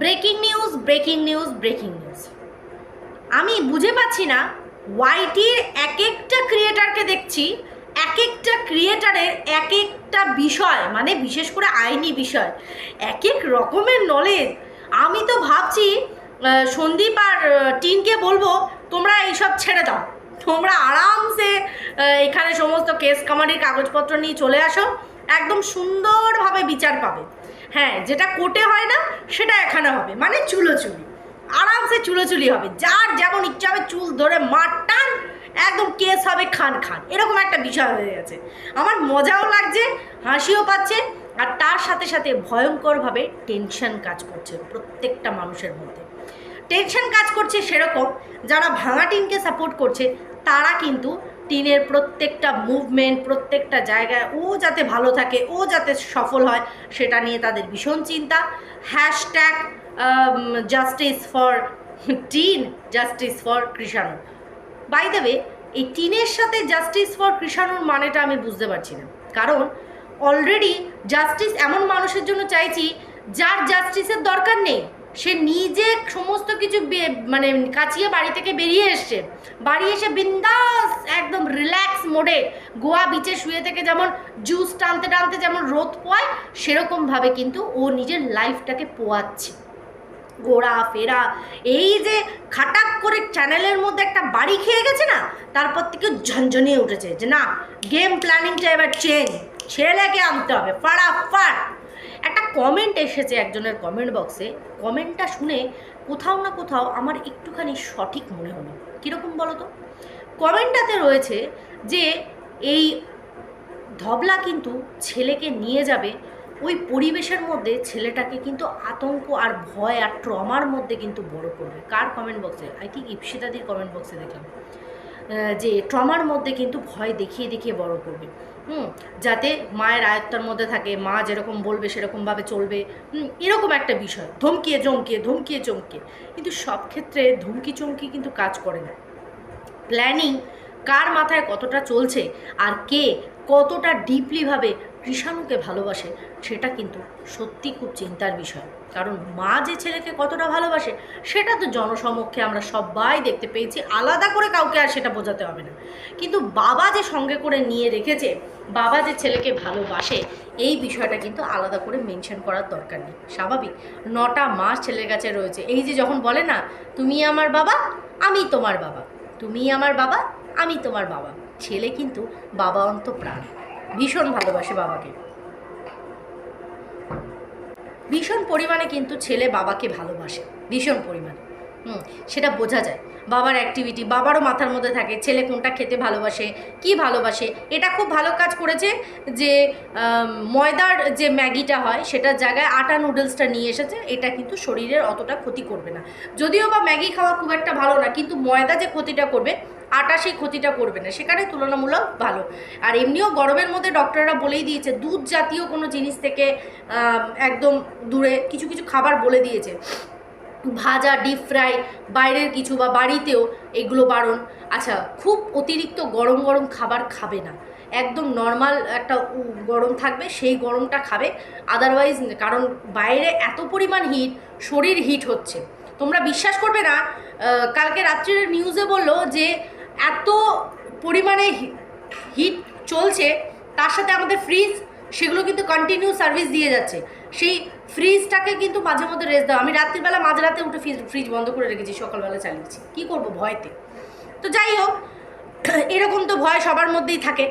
Breaking news breaking news breaking news. আমি বুঝে পাচ্ছি না ওয়াইটির এক একটা ক্রিয়েটারকে দেখছি এক একটা ক্রিয়েটারের এক একটা বিষয় মানে বিশেষ করে আইনি বিষয় এক এক রকমের নলেজ আমি তো ভাবছি সন্দীপ আর টিনকে বলব, তোমরা এইসব ছেড়ে দাও। তোমরা আরামসে এখানে সমস্ত কেস কামারির কাগজপত্র নিয়ে চলে আসো। একদম সুন্দরভাবে বিচার পাবে। হ্যাঁ যেটা কোর্টে হয় না, সেটা এখানে হবে। মানে চুলোচুলি। আরামসে চুলোচুলি হবে। যার যেমন ইচ্ছা হবে চুল ধরে মার টান, একদম কেস হবে খান খান। এরকম একটা বিষয় হয়ে গেছে। আমার মজাও লাগছে, হাসিও পাচ্ছে, আর তার সাথে সাথে ভয়ঙ্করভাবে টেনশন কাজ করছে প্রত্যেকটা মানুষের মধ্যে। টেনশন কাজ করছে সেরকম, যারা ভাঙা টিমকে সাপোর্ট করছে, তারা কিন্তু টিনের প্রত্যেকটা মুভমেন্ট প্রত্যেকটা জায়গায় ও যাতে ভালো থাকে, ও যাতে সফল হয়, সেটা নিয়ে তাদের ভীষণ চিন্তা। Hashtag justice for teen justice for Krishanu. By way এই টিনের সাথে জাস্টিস ফর কৃষাণুর মানেটা আমি বুঝতে পারছি না। কারণ অলরেডি জাস্টিস এমন মানুষের জন্য চাইছি, যার জাস্টিসের দরকার নেই। সে নিজে সমস্ত কিছু মানে কাছিয়ে বাড়ি থেকে বেরিয়ে এসছে। বাড়ি এসে বিন্দাস একদম রিল্যাক্স মোডে গোয়া বিচে শুয়ে থেকে যেমন জুস টানতে টানতে যেমন রোদ পোয়ায় সেরকমভাবে কিন্তু ও নিজের লাইফটাকে পোয়াচ্ছে। ঘোরা, ফেরা, এই যে খাটাক করে চ্যানেলের মধ্যে একটা বাড়ি খেয়ে গেছে না, তারপর থেকে ঝনঝনিয়ে উঠেছে যে না গেম প্ল্যানিংটা এবার চেঞ্জ ছেলেকে আনতে হবে ফাড়াফাড় একটা কমেন্ট এসেছে একজনের কমেন্ট বক্সে কমেন্টটা শুনে কোথাও না কোথাও আমার একটুখানি সঠিক মনে হলো। কীরকম বলো তো কমেন্টটাতে রয়েছে যে, এই ধবলা কিন্তু ছেলেকে নিয়ে যাবে। ওই পরিবেশের মধ্যে ছেলেটাকে কিন্তু আতঙ্ক আর ভয় আর ট্রমার মধ্যে কিন্তু বড় করবে। কার কমেন্ট বক্সে আই থিঙ্ক ইপসিতাদির কমেন্ট বক্সে দেখলাম। যে ট্রমার মধ্যে কিন্তু ভয় দেখিয়ে দেখিয়ে বড় করবে। হুম যাতে মায়ের আয়ত্তার মধ্যে থাকে মা যেরকম বলবে সেরকমভাবে চলবে। হুম, এরকম একটা বিষয়। ধমকিয়ে চমকিয়ে ধমকিয়ে চমকিয়ে। কিন্তু সব ক্ষেত্রে ধমকি চমকি কিন্তু কাজ করে না। প্ল্যানিং কার মাথায় কতটা চলছে আর কে কতটা ডিপলিভাবে কৃষাণুকে ভালোবাসে, সেটা কিন্তু সত্যি খুব চিন্তার বিষয়। কারণ মা যে ছেলেকে কতটা ভালোবাসে, সেটা তো জনসমক্ষে আমরা সবাই দেখতে পেয়েছি। আলাদা করে কাউকে আর সেটা বোঝাতে হবে না। কিন্তু বাবা যে সঙ্গে করে নিয়ে রেখেছে, বাবা যে ছেলেকে ভালোবাসে, এই বিষয়টা কিন্তু আলাদা করে মেনশন করার দরকার নেই। স্বাভাবিক, নটা মাস ছেলের কাছে রয়েছে। এই যে যখন বলে না, তুমি আমার বাবা, আমি তোমার বাবা। তুমি আমার বাবা, আমি তোমার বাবা। ছেলে কিন্তু বাবা অন্ত প্রাণ ভীষণ ভালোবাসে বাবাকে। ভীষণ পরিমাণে কিন্তু ছেলে বাবাকে ভালোবাসে। ভীষণ পরিমাণে। হুম, সেটা বোঝা যায়। বাবার অ্যাক্টিভিটি বাবারও মাথার মধ্যে থাকে, ছেলে কোনটা খেতে ভালোবাসে, কি ভালোবাসে। এটা খুব ভালো কাজ করেছে যে ময়দার যে ম্যাগিটা হয়, সেটার জায়গায় আটা নুডলসটা নিয়ে এসেছে, এটা কিন্তু শরীরের অতটা ক্ষতি করবে না। যদিও বা ম্যাগি খাওয়া খুব একটা ভালো না, কিন্তু ময়দা যে ক্ষতিটা করবে, আটা সেই ক্ষতিটা করবে না, সেখানে তুলনামূলক ভালো। আর এমনিও গরমের মধ্যে ডক্টররা বলেই দিয়েছে দুধ জাতীয় কোনো জিনিস থেকে একদম দূরে, কিছু কিছু খাবার বলে দিয়েছে। ভাজা ডিপ ফ্রাই বাইরের কিছু বা বাড়িতেও এগুলো বারণ। আচ্ছা খুব অতিরিক্ত গরম গরম খাবার খাবে না। একদম নর্মাল একটা গরম থাকবে, সেই গরমটা খাবে। আদারওয়াইজ কারণ বাইরে এত পরিমাণ হিট শরীর হিট হচ্ছে। তোমরা বিশ্বাস করবে না কালকে রাত্রির নিউজে বলল যে এত পরিমাণে হিট চলছে, তার সাথে আমাদের ফ্রিজ সেগুলো কিন্তু কন্টিনিউ সার্ভিস দিয়ে যাচ্ছে। সেই ফ্রিজটাকে কিন্তু মাঝে মধ্যে রেস্ট দেওয়া। আমি রাত্রিবেলা মাঝরাতে উঠে ফ্রিজ ফ্রিজ বন্ধ করে রেখেছি, সকালবেলা চালিয়েছি। কি করব ভয়তে? তো যাই হোক, এরকম তো ভয় সবার মধ্যেই থাকে।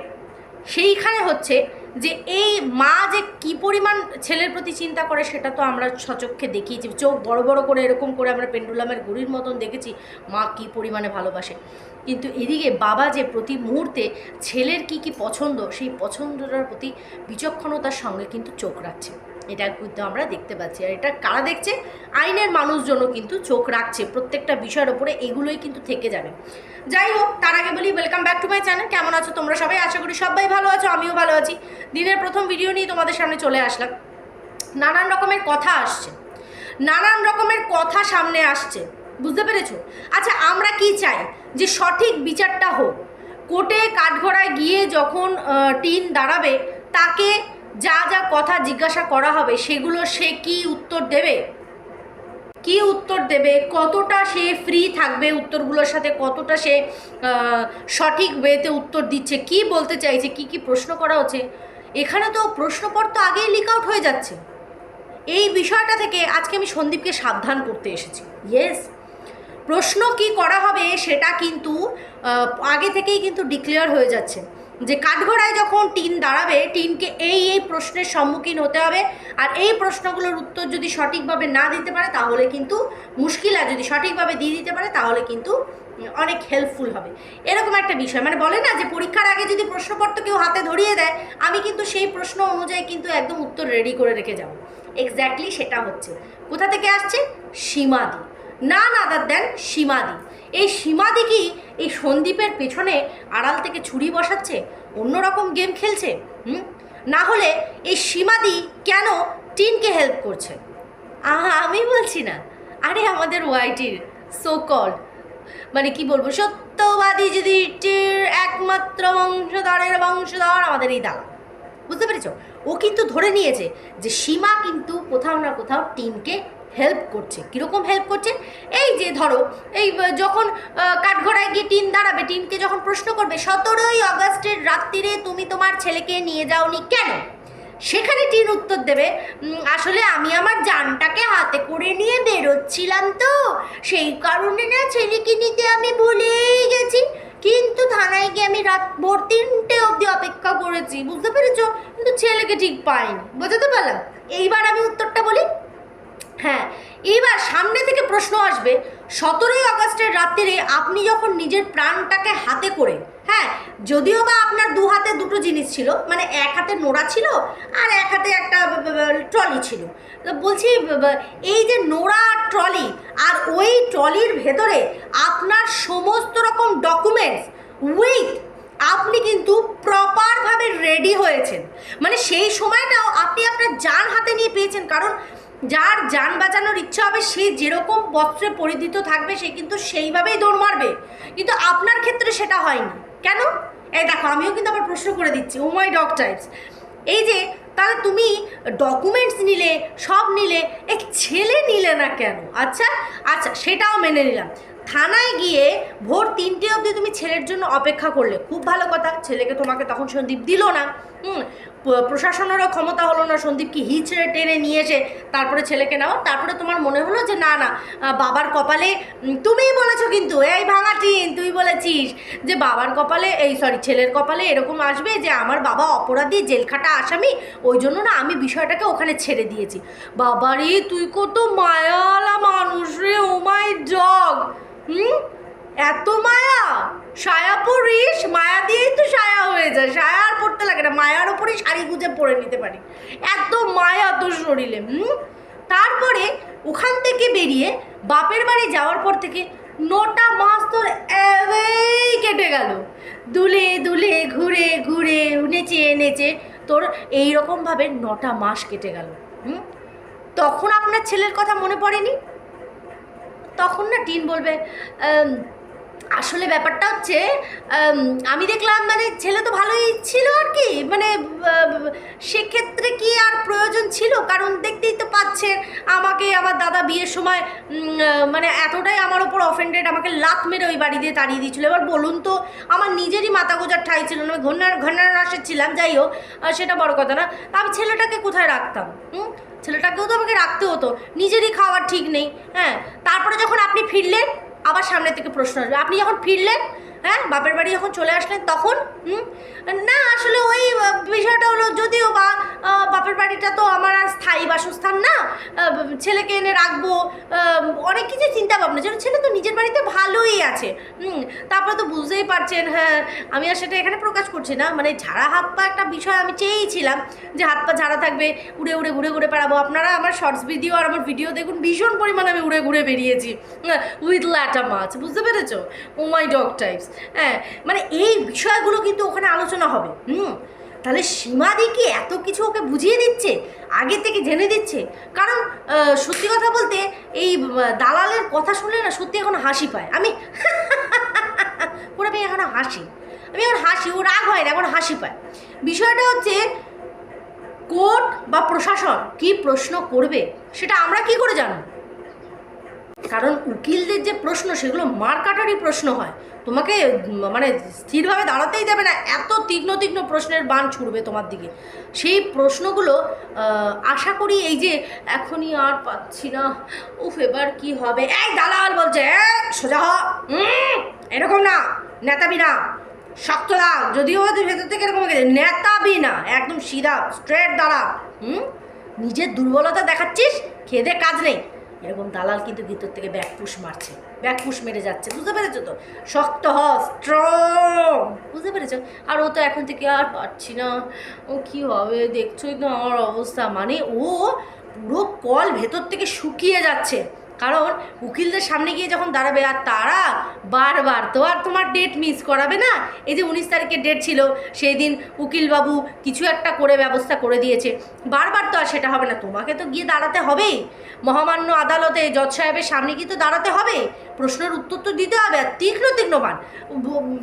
সেইখানে হচ্ছে যে এই মা যে কি পরিমাণ ছেলের প্রতি চিন্তা করে সেটা তো আমরা সচক্ষে যে চোখ বড় বড় করে এরকম করে আমরা পেন্ডুলামের গুড়ির মতন দেখেছি, মা কি পরিমাণে ভালোবাসে। কিন্তু এদিকে বাবা যে প্রতি মুহূর্তে ছেলের কি কি পছন্দ, সেই পছন্দটার প্রতি বিচক্ষণতার সঙ্গে কিন্তু চোখ রাখছে। এটা কিন্তু আমরা দেখতে পাচ্ছি। আর এটা কারা দেখছে? আইনের মানুষজনও কিন্তু চোখ রাখছে। প্রত্যেকটা বিষয়ের ওপরে এগুলোই কিন্তু থেকে যাবে। যাই হোক, তার আগে বলি welcome back to my channel কেমন আছো তোমরা সবাই? আশা করি সবাই ভালো আছো, আমিও ভালো আছি। দিনের প্রথম ভিডিও নিয়ে তোমাদের সামনে চলে আসলাম। নানান রকমের কথা আসছে। নানান রকমের কথা সামনে আসছে। বুঝতে পেরেছ? আচ্ছা আমরা কি চাই? যে সঠিক বিচারটা হোক। কোর্টে কাঠঘোড়ায় গিয়ে যখন টিন দাঁড়াবে, তাকে যা যা কথা জিজ্ঞাসা করা হবে, সেগুলো সে কি উত্তর দেবে? কি উত্তর দেবে? কতটা সে ফ্রি থাকবে? উত্তরগুলোর সাথে কতটা সে সঠিক ওয়েতে উত্তর দিচ্ছে? কি বলতে চাইছে? কি কি প্রশ্ন করা হচ্ছে? এখানে তো প্রশ্নপত্র তো আগেই লিক আউট হয়ে যাচ্ছে। এই বিষয়টা থেকে আজকে আমি সন্দীপকে সাবধান করতে এসেছি। ইয়েস প্রশ্ন কি করা হবে সেটা কিন্তু আগে থেকেই কিন্তু ডিক্লেয়ার হয়ে যাচ্ছে। যে কাঠগড়ায় যখন টিন দাঁড়াবে, টিনকে এই এই প্রশ্নের সম্মুখীন হতে হবে। আর এই প্রশ্নগুলোর উত্তর যদি সঠিকভাবে না দিতে পারে, তাহলে কিন্তু মুশকিল। আর যদি সঠিকভাবে দিয়ে দিতে পারে, তাহলে কিন্তু অনেক হেল্পফুল হবে। এরকম একটা বিষয়। মানে বলে না যে পরীক্ষার আগে যদি প্রশ্নপত্র কেউ হাতে ধরিয়ে দেয়, আমি কিন্তু সেই প্রশ্ন অনুযায়ী কিন্তু একদম উত্তর রেডি করে রেখে যাব। এক্স্যাক্টলি সেটা হচ্ছে। কোথা থেকে আসছে? সীমা সীমাদি। না আদার দেন সীমাদি। এই সীমাদি কি এই সন্দীপের পেছনে আড়াল থেকে ছুরি বসাচ্ছে অন্যরকম গেম খেলছে? হুম? না হলে এই সীমাদি কেন টিনকে হেল্প করছে? আহা আমি বলছি না। আরে আমাদের ওয়াইটির সো কল মানে কি বলব, সত্যবাদী যদি টির একমাত্র বংশধরের বংশধর আমাদের এই দাদা বুঝতে পেরেছ? ও কিন্তু ধরে নিয়েছে যে সীমা কিন্তু কোথাও না কোথাও টিমকে হেল্প করছে। কীরকম হেল্প করছে? এই যে ধরো এই যখন আহ, কাঠগড়ায় গিয়ে টিন দাঁড়াবে টিনকে যখন প্রশ্ন করবে সতেরোই আগস্টের রাত্রিরে তুমি তোমার ছেলেকে নিয়ে যাওনি কেন? সেখানে টিন উত্তর দেবে আসলে আমি আমার জানটাকে হাতে করে নিয়ে বেরোচ্ছিলাম তো। সেই কারণে না ছেলেকে নিতে আমি ভুলেই গেছি। কিন্তু থানায় গিয়ে আমি রাত ভোর তিনটে অবধি অপেক্ষা করেছি। বুঝতে পেরেছ? কিন্তু ছেলেকে ঠিক পাইনি। বোঝাতে পারলাম? এইবার আমি উত্তরটা বলি। হ্যাঁ এইবার সামনে থেকে প্রশ্ন আসবে, সতেরোই আগস্টের রাত্রিরে আপনি যখন নিজের প্রাণটাকে হাতে করে হ্যাঁ যদিও বা আপনার দু হাতে দুটো জিনিস ছিল মানে এক হাতে নোড়া ছিল আর এক হাতে একটা ট্রলি ছিল। বলছি এই যে নোড়া ট্রলি আর ওই ট্রলির ভেতরে আপনার সমস্ত রকম ডকুমেন্টস উইথ আপনি কিন্তু প্রপারভাবে রেডি হয়েছেন। মানে সেই সময়টাও আপনি আপনার যান হাতে নিয়ে পেয়েছেন, কারণ যার যান বাঁচানোর ইচ্ছা হবে, সে যেরকম বস্ত্রে পরিধিত থাকবে, সে কিন্তু সেইভাবেই দৌড় মারবে। কিন্তু আপনার ক্ষেত্রে সেটা হয়নি। কেন? এই দেখো, আমিও কিন্তু আবার প্রশ্ন করে দিচ্ছি। ও মাই ডগ টাইপস এই যে, তাহলে তুমি ডকুমেন্টস নিলে, সব নিলে, এক ছেলে নিলে না কেন? আচ্ছা আচ্ছা সেটাও মেনে নিলাম। থানায় গিয়ে ভোর তিনটে অবধি তুমি ছেলের জন্য অপেক্ষা করলে। খুব ভালো কথা, ছেলেকে তোমাকে তখন সন্দীপ দিল না। হুম প্রশাসনেরও ক্ষমতা হলো না সন্দীপকে হিচড়ে টেনে নিয়ে এসে তারপরে ছেলেকে নাও, তারপরে তোমার মনে হলো যে না না বাবার কপালে তুমিই বলেছ কিন্তু, এই ভাঙা টিন, তুই বলেছিস যে বাবার কপালে, এই সরি ছেলের কপালে এরকম আসবে যে আমার বাবা অপরাধী, জেলখাটা আসামি, ওই জন্য না আমি বিষয়টাকে ওখানে ছেড়ে দিয়েছি। বাবারে, তুই কত মায়ালা মানুষ রে, ও মাই ডগ হুম? এত মায়া? সায়া পরিস, মায়া দিয়েই তো সায়া হয়ে যায়। সায়া আর পড়তে লাগে না, মায়ার ওপরেই শাড়ি গুঁজে পরে নিতে পারি। এত মায়া তোর শরীরে, হুম? তারপরে ওখান থেকে বেরিয়ে বাপের বাড়ি যাওয়ার পর থেকে নটা মাস তোর এবেই কেটে গেল। দুলে দুলে ঘুরে ঘুরে নেচে নেচে তোর এইরকমভাবে নটা মাস কেটে গেল, হুম? তখন আপনার ছেলের কথা মনে পড়েনি? তখন না টিন বলবে আসলে ব্যাপারটা হচ্ছে, আমি দেখলাম মানে ছেলে তো ভালোই ছিল আর কি মানে সেক্ষেত্রে কি আর প্রয়োজন ছিল? কারণ দেখতেই তো পাচ্ছেন, আমাকে আমার দাদা বিয়ের সময় মানে এতটাই আমার ওপর অফেন্ডেড আমাকে লাত মেরে ওই বাড়ি দিয়ে তাড়িয়ে দিয়েছিল। এবার বলুন তো, আমার নিজেরই মাথা গোজার ঠাই ছিল না, আমি ঘন্নার ঘন্নার রাসের ছিলাম, যাই হোক সেটা বড় কথা না। আমি ছেলেটাকে কোথায় রাখতাম? হুম? ছেলেটাকেও তো আমাকে রাখতে হতো। নিজেরই খাওয়ার ঠিক নেই হ্যাঁ। তারপরে যখন আপনি ফিরলেন, আবার সামনে থেকে প্রশ্ন আসবে। আপনি যখন ফিরলেন হ্যাঁ বাপের বাড়ি যখন চলে আসলেন তখন না, আসলে ওই বিষয়টা হলো যদিও বা বাপের বাড়িটা তো আমার আর স্থায়ী বাসস্থান না ছেলেকে এনে রাখব অনেক কিছু চিন্তা ভাবনা যেন ছেলে তো নিজের বাড়িতে ভালোই আছে তারপরে তো বুঝতেই পারছেন হ্যাঁ আমি আর সেটা এখানে প্রকাশ করছি না। মানে ঝাড়া হাত পা একটা বিষয় আমি চেয়েইছিলাম যে হাত পা ঝাড়া থাকবে, উড়ে উড়ে ঘুরে ঘুরে বেড়াবো আপনারা আমার শর্টস ভিডিও আর আমার ভিডিও দেখুন, ভীষণ পরিমাণে আমি উড়ে ঘুরে বেরিয়েছি হ্যাঁ উইথ ল্যাটা মাছ, বুঝতে পেরেছ? ও মাই ডগ টাইপস হ্যাঁ মানে এই বিষয়গুলো কিন্তু ওখানে আলোচনা হবে, হুম? তাহলে সীমাদি কি এত কিছু ওকে বুঝিয়ে দিচ্ছে? আগে থেকে জেনে দিচ্ছে? কারণ সত্যি কথা বলতে এই দালালের কথা শুনলে না সত্যি এখন হাসি পায়। আমি পুরো আমি এখন হাসি। আমি এখন হাসি, ও রাগ হয় না, এখন হাসি পায়। বিষয়টা হচ্ছে, কোর্ট বা প্রশাসন কি প্রশ্ন করবে? সেটা আমরা কি করে জানব? কারণ উকিলদের যে প্রশ্ন, সেগুলো মারকাটারই প্রশ্ন হয়। তোমাকে মানে স্থিরভাবে দাঁড়াতেই দেবে না, এত তীক্ষ্ণ তীক্ষ্ণ প্রশ্নের বান ছুড়বে তোমার দিকে। সেই প্রশ্নগুলো আশা করি এই যে এখনই আর পাচ্ছি না। উফ, এবার কি হবে? এই দালাল বলছে সোজা এরকম না, নেতাবি না। শক্ত লাগ যদিও ভেতর থেকে এরকম গেছে। নেতাবি না, একদম সিধা স্ট্রেট দাঁড়া হুম? নিজের দুর্বলতা দেখাচ্ছিস, খেদে কাজ নেই। এরকম দালাল কিন্তু ভিতর থেকে ব্যাক পুশ মারছে। ব্যাক পুশ মেরে যাচ্ছে, বুঝতে পেরেছ তো? শক্ত হ স্ট্রং বুঝতে পেরেছ? আর ও তো এখন থেকে আর পারছি না। ও কি হবে? দেখছোই তো আমার অবস্থা। মানে ও পুরো কল ভেতর থেকে শুকিয়ে যাচ্ছে। কারণ উকিলদের সামনে গিয়ে যখন দাঁড়াবে আর তারা বারবার তো আর তোমার ডেট মিস করাবে না। এই যে উনিশ তারিখের ডেট ছিল, সেই দিন উকিলবাবু কিছু একটা করে ব্যবস্থা করে দিয়েছে। বারবার তো আর সেটা হবে না, তোমাকে তো গিয়ে দাঁড়াতে হবেই মহামান্য আদালতে জজ সাহেবের সামনে গিয়ে তো দাঁড়াতে হবে। প্রশ্নের উত্তর তো দিতে হবে, আর তীক্ষ্ণ তীক্ষ্ণবান।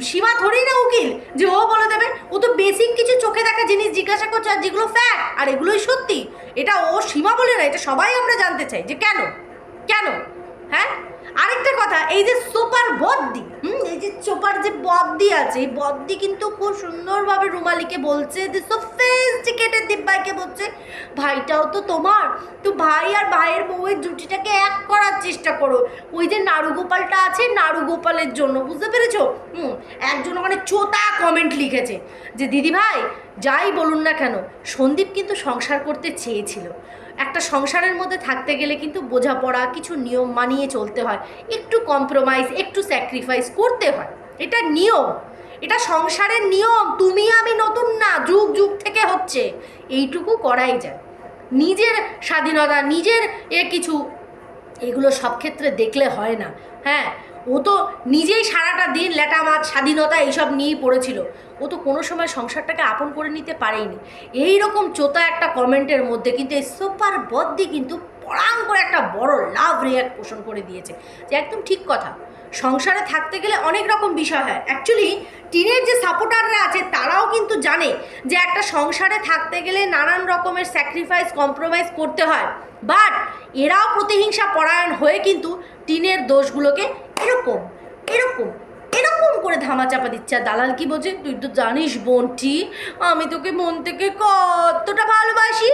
সীমা ধরেই না উকিল, যে ও বলে দেবে, ও তো বেসিক কিছু চোখে দেখা জিনিস জিজ্ঞাসা করছে, আর যেগুলো ফ্যাক্ট আর এগুলোই সত্যি। এটা ও সীমা বলে না, এটা সবাই আমরা জানতে চাই, যে কেন? কেন? হ্যাঁ? আরেকটা কথা, এই যে সুপার বদ্দি, হুম, এই যে চোপার যে বদ্দি আছে, এই বদ্দি কিন্তু খুব সুন্দরভাবে রুমালিকে বলছে যে সোফিস্টিকেটেড দিব্যাইকে বলছে, ভাইটাও তো তোমার, তো ভাই আর ভাইয়ের বউয়ের জুটিটাকে এক করার চেষ্টা করো। ওই যে নাড়ুগোপালটা আছে নাড়ুগোপালের জন্য, বুঝতে পেরেছ? হুম, একজন ওখানে চোতা কমেন্ট লিখেছে যে দিদি ভাই যাই বলুন না কেন, সন্দীপ কিন্তু সংসার করতে চেয়েছিল। একটা সংসারের মধ্যে থাকতে গেলে কিন্তু বোঝাপড়া, কিছু নিয়ম মানিয়ে চলতে হয়। একটু কম্প্রোমাইজ একটু স্যাক্রিফাইস করতে হয়। এটা নিয়ম। এটা সংসারের নিয়ম। তুমি আমি নতুন না, যুগ যুগ থেকে হচ্ছে। এইটুকু করাই যায়। নিজের স্বাধীনতা, নিজের এ কিছু, এগুলো সব ক্ষেত্রে দেখলে হয় না। হ্যাঁ ও তো নিজেই সারাটা দিন লেটা মাছ স্বাধীনতা এইসব নিয়েই পড়েছিল। ও তো কোনো সময় সংসারটাকে আপন করে নিতে পারেইনি। এই রকম চোতা একটা কমেন্টের মধ্যে কিন্তু এই সুপার বদ্দি কিন্তু পড়াং করে একটা বড় লাভ রিয়াক্ট পোষণ করে দিয়েছে। যে একদম ঠিক কথা। সংসারে থাকতে গেলে অনেক রকম বিষয় হয়। অ্যাকচুয়ালি টিনের যে সাপোর্টাররা আছে, তারাও কিন্তু জানে যে একটা সংসারে থাকতে গেলে নানান রকমের স্যাক্রিফাইস কম্প্রোমাইজ করতে হয়। বাট এরাও প্রতিহিংসা পরায়ণ হয়ে কিন্তু টিনের দোষগুলোকে এরকম এরকম এরকম করে ধামাচাপা দিচ্ছে। আর দালাল কি বলছে তুই তো জানিস বোনটি, আমি তোকে মন থেকে কতটা ভালোবাসি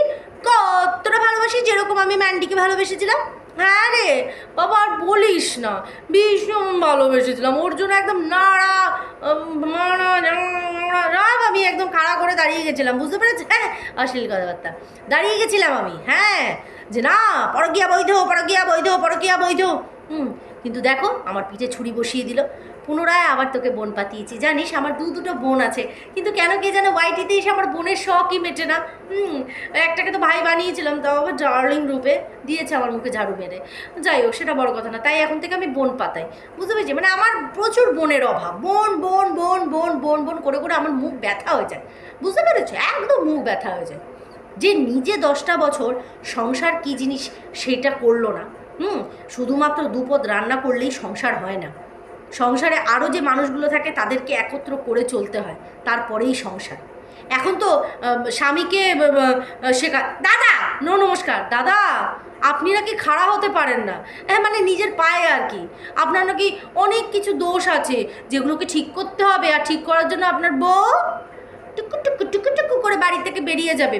কতটা ভালোবাসি যেরকম আমি ম্যান্ডিকে ভালোবেসেছিলাম। হ্যাঁ রে, বাবা, আর বলিস না, ভীষণ ভালোবেসেছিলাম। ওর জন্য একদম নাড়া রাম, আমি একদম খাড়া করে দাঁড়িয়ে গেছিলাম, বুঝতে পেরেছি হ্যাঁ অশ্লীল কথাবার্তা। দাঁড়িয়ে গেছিলাম আমি হ্যাঁ যে না, পরকিয়া বৈধ পরকিয়া বৈধ পরকিয়া বৈধ। হুম, কিন্তু দেখো আমার পিঠে ছুরি বসিয়ে দিল। পুনরায় আবার তোকে বোন পাতিয়েছি। জানিস আমার দু দুটো বোন আছে, কিন্তু কেন কে যেন ওয়াইটিতে এসে আমার বোনের শখই মেটে না। হুম, একটাকে তো ভাই বানিয়েছিলাম, তাও আবার ডার্লিং রূপে দিয়েছে আমার মুখে ঝাড়ু মেরে। যাই হোক, সেটা বড় কথা না, তাই এখন থেকে আমি বোন পাতাই। বুঝতে পেরেছি? মানে আমার প্রচুর বোনের অভাব। বোন বোন বোন বোন বোন বোন করে করে আমার মুখ ব্যথা হয়ে যায়। বুঝতে পেরেছ? একদম মুখ ব্যথা হয়ে যায়। যে নিজে দশটা বছর সংসার কি জিনিস সেটা করল না। হুম, শুধুমাত্র দুপদ রান্না করলেই সংসার হয় না। সংসারে আরও যে মানুষগুলো থাকে তাদেরকে একত্র করে চলতে হয়, তারপরেই সংসার। এখন তো স্বামীকে শেখা, দাদা, নো নমস্কার, দাদা, আপনি নাকি খাড়া হতে পারেন না। হ্যাঁ মানে নিজের পায়ে আর কি। আপনার নাকি অনেক কিছু দোষ আছে, যেগুলোকে ঠিক করতে হবে আর ঠিক করার জন্য আপনার বউ টুকু টুকু টুকু টুকু করে বাড়ি থেকে বেরিয়ে যাবে।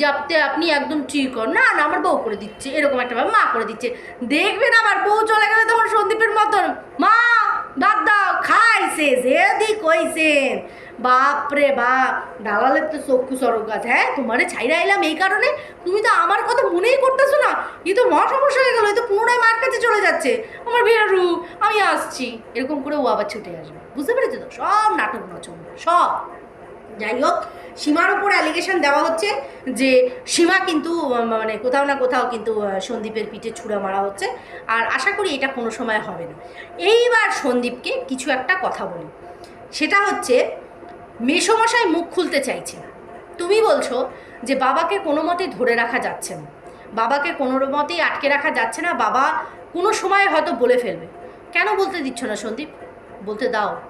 যাতে আপনি একদম ঠিক হন। না না, আমার বউ করে দিচ্ছে, এরকম মা করে দিচ্ছে। দেখবেন বউ চলে গেলে তখন সন্দীপের মতন, মা, ভাত দাও, খাইছে যেদি কইছেন বাপরে বাপ, দালালের তো চক্ষু সরক গাছ হ্যাঁ তোমারে ছাইরা এলাম এই কারণে? তুমি তো আমার কথা মনেই করতেছো না। এ তো মহা সমস্যা হয়ে গেলো, এ তো পুনরায় মার কাছে চলে যাচ্ছে। আমার বিয়ারু আমি আসছি। এরকম করে ও আবার ছুটে আসবে। বুঝতে পেরেছ তো? সব নাটক নচন সব। যাই হোক, সীমার উপর অ্যালিগেশন দেওয়া হচ্ছে যে সীমা কিন্তু মানে কোথাও না কোথাও কিন্তু সন্দীপের পিঠে ছুঁড়া মারা হচ্ছে। আর আশা করি এটা কোনো সময় হবে না। এইবার সন্দীপকে কিছু একটা কথা বলি। সেটা হচ্ছে, মেসমশাই মুখ খুলতে চাইছে না। তুমি বলছো যে বাবাকে কোনো মতেই ধরে রাখা যাচ্ছে না। বাবাকে কোনো মতেই আটকে রাখা যাচ্ছে না। বাবা কোনো সময় হয়তো বলে ফেলবে। কেন বলতে দিচ্ছ না সন্দীপ? বলতে দাও।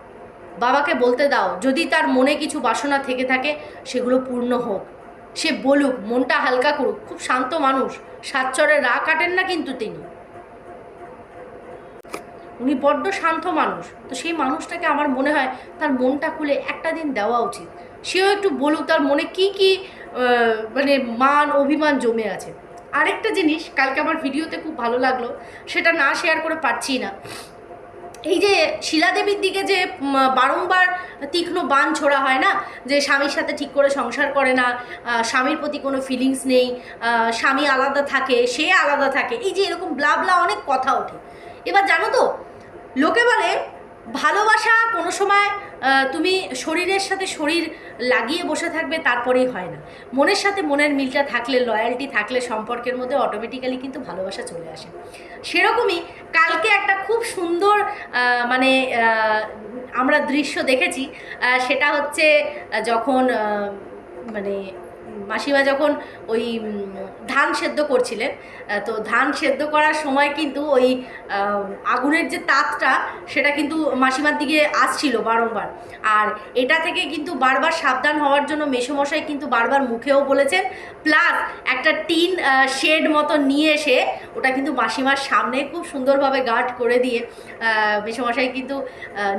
বাবাকে বলতে দাও, যদি তার মনে কিছু বাসনা থেকে থাকে, সেগুলো পূর্ণ হোক। সে বলুক, মনটা হালকা করুক, খুব শান্ত মানুষ সাতচরে রা কাটেন না কিন্তু তিনি। উনি বড্ড শান্ত মানুষ, তো সেই মানুষটাকে আমার মনে হয় তার মনটা খুলে একটা দিন দেওয়া উচিত। সেও একটু বলুক, তার মনে কি কি মানে মান, অভিমান জমে আছে। আরেকটা জিনিস, কালকে আমার ভিডিওতে খুব ভালো লাগল, সেটা না শেয়ার করে পারছি না। এই যে শিলাদেবীর দিকে যে বারংবার তীক্ষ্ণ বান ছোড়া হয় না? যে স্বামীর সাথে ঠিক করে সংসার করে না স্বামীর প্রতি কোনো ফিলিংস নেই স্বামী আলাদা থাকে, সে আলাদা থাকে, এই যে এরকম ব্লা ব্লা অনেক কথা ওঠে। এবার জানো তো, লোকে বলে ভালোবাসা কোনো সময় তুমি শরীরের সাথে শরীর লাগিয়ে বসে থাকবে তারপরেই হয় না। মনের সাথে মনের মিলটা থাকলে লয়্যালটি থাকলে, সম্পর্কের মধ্যে অটোমেটিক্যালি কিন্তু ভালোবাসা চলে আসে। সেরকমই কালকে একটা খুব সুন্দর মানে আমরা দৃশ্য দেখেছি সেটা হচ্ছে যখন মানে মাসিমা যখন ওই ধান সেদ্ধ করছিলেন তো ধান সেদ্ধ করার সময় কিন্তু ওই আগুনের যে তাতটা, সেটা কিন্তু মাসিমার দিকে আসছিল বারংবার। আর এটা থেকে কিন্তু বারবার সাবধান হওয়ার জন্য মেসোমশাই কিন্তু বারবার মুখেও বলেছেন, প্লাস একটা টিন শেড মতো নিয়ে এসে ওটা কিন্তু মাসিমার সামনে খুব সুন্দরভাবে গার্ড করে দিয়ে মেসোমশাই কিন্তু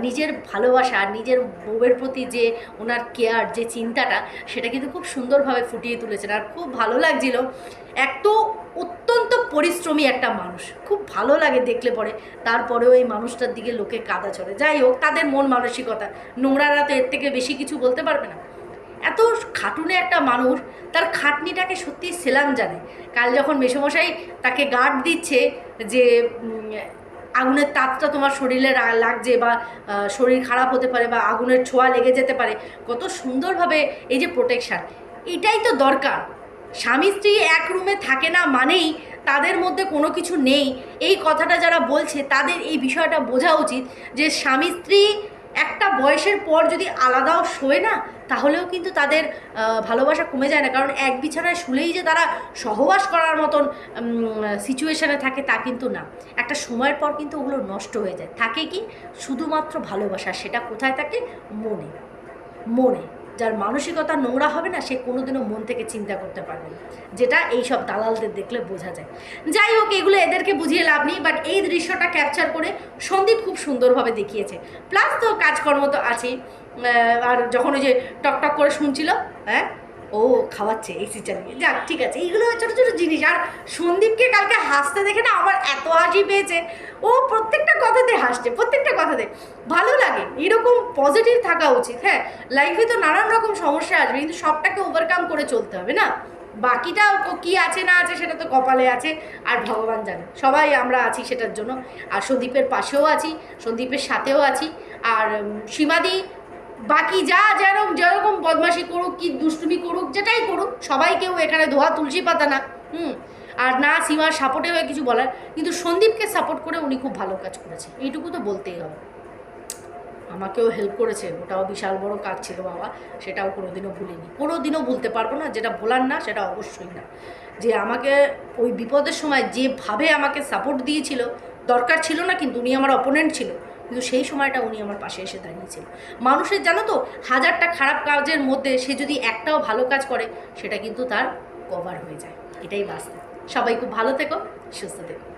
নিজের ভালোবাসা নিজের বউয়ের প্রতি যে ওনার কেয়ার যে চিন্তাটা, সেটা কিন্তু খুব সুন্দরভাবে ফুটিয়ে তুলেছেন। আর খুব ভালো লাগছিল। এক তো অত্যন্ত পরিশ্রমী একটা মানুষ। খুব ভালো লাগে দেখলে পরে। তারপরেও এই মানুষটার দিকে লোকে কাদা চড়ে যাই হোক, তাদের মন মানসিকতা। নোংরারা তো এর থেকে বেশি কিছু বলতে পারবে না। এত খাটুনে একটা মানুষ, তার খাটনিটাকে সত্যি সেলাম জানে। কাল যখন মেসমশাই তাকে গার্ড দিচ্ছে যে আগুনের তাপটা তোমার শরীরে লাগছে বা শরীর খারাপ হতে পারে বা আগুনের ছোঁয়া লেগে যেতে পারে, কত সুন্দরভাবে এই যে প্রোটেকশান এটাই তো দরকার। স্বামী স্ত্রী এক রুমে থাকে না মানেই তাদের মধ্যে কোনো কিছু নেই। এই কথাটা যারা বলছে, তাদের এই বিষয়টা বোঝা উচিত যে স্বামী স্ত্রী একটা বয়সের পর যদি আলাদাও শোয় না, তাহলেও কিন্তু তাদের ভালোবাসা কমে যায় না। কারণ এক বিছানায় শুলেই যে তারা সহবাস করার মতন সিচুয়েশানে থাকে তা কিন্তু না। একটা সময়ের পর কিন্তু ওগুলো নষ্ট হয়ে যায়। থাকে কি? শুধুমাত্র ভালোবাসা, সেটা কোথায় থাকে? মনে। মনে। যার মানসিকতা নোংরা হবে না, সে কোনোদিনও মন থেকে চিন্তা করতে পারবে না। যেটা এই সব দালালদের দেখলে বোঝা যায়। যাই হোক, এগুলো এদেরকে বুঝিয়ে লাভ নেই বাট এই দৃশ্যটা ক্যাপচার করে সন্দীপ খুব সুন্দরভাবে দেখিয়েছে। প্লাস তো কাজকর্ম তো আছেই। আর যখন ওই যে টকটক করে শুনছিল হ্যাঁ ও খাওয়াচ্ছে এসি চালিয়ে যাক, ঠিক আছে, এইগুলো ছোটো ছোটো জিনিস। আর সন্দীপকে কালকে হাসতে দেখে না আমার এত হাসি পেয়েছে। ও প্রত্যেকটা কথাতে হাসছে, প্রত্যেকটা কথাতে। ভালো লাগে, এরকম পজিটিভ থাকা উচিত হ্যাঁ। লাইফে তো নানান রকম সমস্যা আসবে, কিন্তু সবটাকে ওভারকাম করে চলতে হবে, না? বাকিটা কি আছে, না আছে, সেটা তো কপালে আছে। আর ভগবান জানে, সবাই আমরা আছি সেটার জন্য। আর সন্দীপের পাশেও আছি, সন্দীপের সাথেও আছি। আর সীমাদি বাকি যা যেরকম যেরকম বদমাশি করুক, কি দুষ্টুমি করুক, যেটাই করুক সবাই কেউ এখানে ধোয়া তুলসী পাতা না। হুম? আর না সীমার সাপোর্টে হয়ে কিছু বলার। কিন্তু সন্দীপকে সাপোর্ট করে উনি খুব ভালো কাজ করেছে। এইটুকু তো বলতেই হবে। আমাকেও হেল্প করেছে। ওটাও বিশাল বড় কাজ ছিল বাবা। সেটাও কোনোদিনও ভুলিনি। কোনোদিনও ভুলতে পারব না। যেটা ভোলার না, সেটা অবশ্যই না। যে আমাকে ওই বিপদের সময় যেভাবে আমাকে সাপোর্ট দিয়েছিল, দরকার ছিল না, কিন্তু উনি আমার অপোনেন্ট ছিল। কিন্তু সেই সময়টা উনি আমার পাশে এসে দাঁড়িয়েছিল মানুষের জানো তো, হাজারটা খারাপ কাজের মধ্যে সে যদি একটাও ভালো কাজ করে, সেটা কিন্তু তার কভার হয়ে যায়। এটাই বাস্তব। সবাই খুব ভালো থেকো, সুস্থ থেকো।